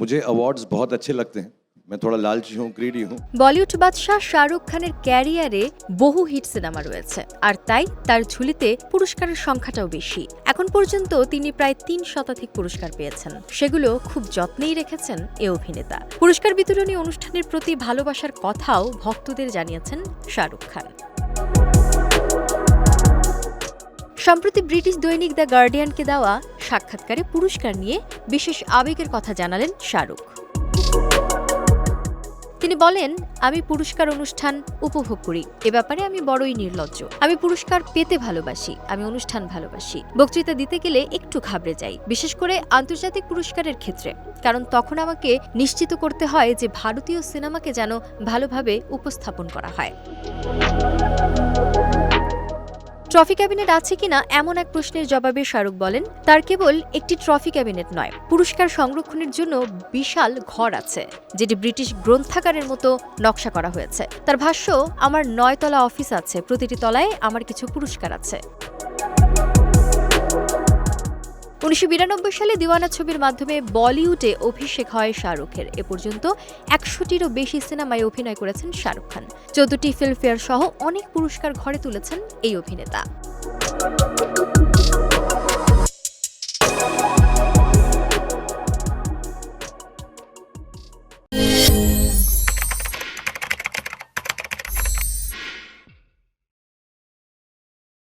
मुझे अवार्ड्स बहुत अच्छे लगते हैं मैं थोड़ा लालची हूँ ग्रीडी हूँ বলিউড বাদশাহ শাহরুখ খানের ক্যারিয়ারে বহু হিট সিনেমা রয়েছে আর তাই তার ঝুলিতে পুরস্কারের সংখ্যাটাও বেশি এখন পর্যন্ত তিনি প্রায় তিন শতাধিক পুরস্কার পেয়েছেন সেগুলো খুব যত্নেই রেখেছেন এ অভিনেতা পুরস্কার বিতরণী অনুষ্ঠানের প্রতি ভালোবাসার কথাও ভক্তদের জানিয়েছেন শাহরুখ খান সম্প্রতি ব্রিটিশ দৈনিক দ্য গার্ডিয়ানকে দেওয়া সাক্ষাৎকারে পুরস্কার নিয়ে বিশেষ আবেগের কথা জানালেন শাহরুখ। তিনি বলেন, আমি পুরস্কার অনুষ্ঠান উপভোগ করি। এ ব্যাপারে আমি বড়ই নির্লজ্জ। আমি পুরস্কার পেতে ভালোবাসি। আমি অনুষ্ঠান ভালোবাসি। বক্তৃতা দিতে গেলে একটু ঘাবড়ে যাই, বিশেষ করে আন্তর্জাতিক পুরস্কারের ক্ষেত্রে। কারণ তখন আমাকে নিশ্চিত করতে হয় যে ভারতীয় সিনেমাকে যেন ভালোভাবে উপস্থাপন করা হয়। ট্রফি ক্যাবিনেট আছে কিনা এমন এক প্রশ্নের জবাবে শাহরুখ বলেন, তার কেবল একটি ট্রফি ক্যাবিনেট নয়, পুরস্কার সংরক্ষণের জন্য বিশাল ঘর আছে, যেটি ব্রিটিশ গ্রন্থাগারের মতো নকশা করা হয়েছে। তার ভাষ্য, আমার নয়তলা অফিস আছে, প্রতিটি তলায় আমার কিছু পুরস্কার আছে। উনিশশো বিরানব্বই সালে দিওয়ানা ছবির মাধ্যমে বলিউডে অভিষেক হয় শাহরুখের। এ পর্যন্ত একশোটিরও বেশি সিনেমায় অভিনয় করেছেন শাহরুখ খান। চোদ্দটি ফিল্মফেয়ার সহ অনেক পুরস্কার ঘরে তুলেছেন এই অভিনেতা।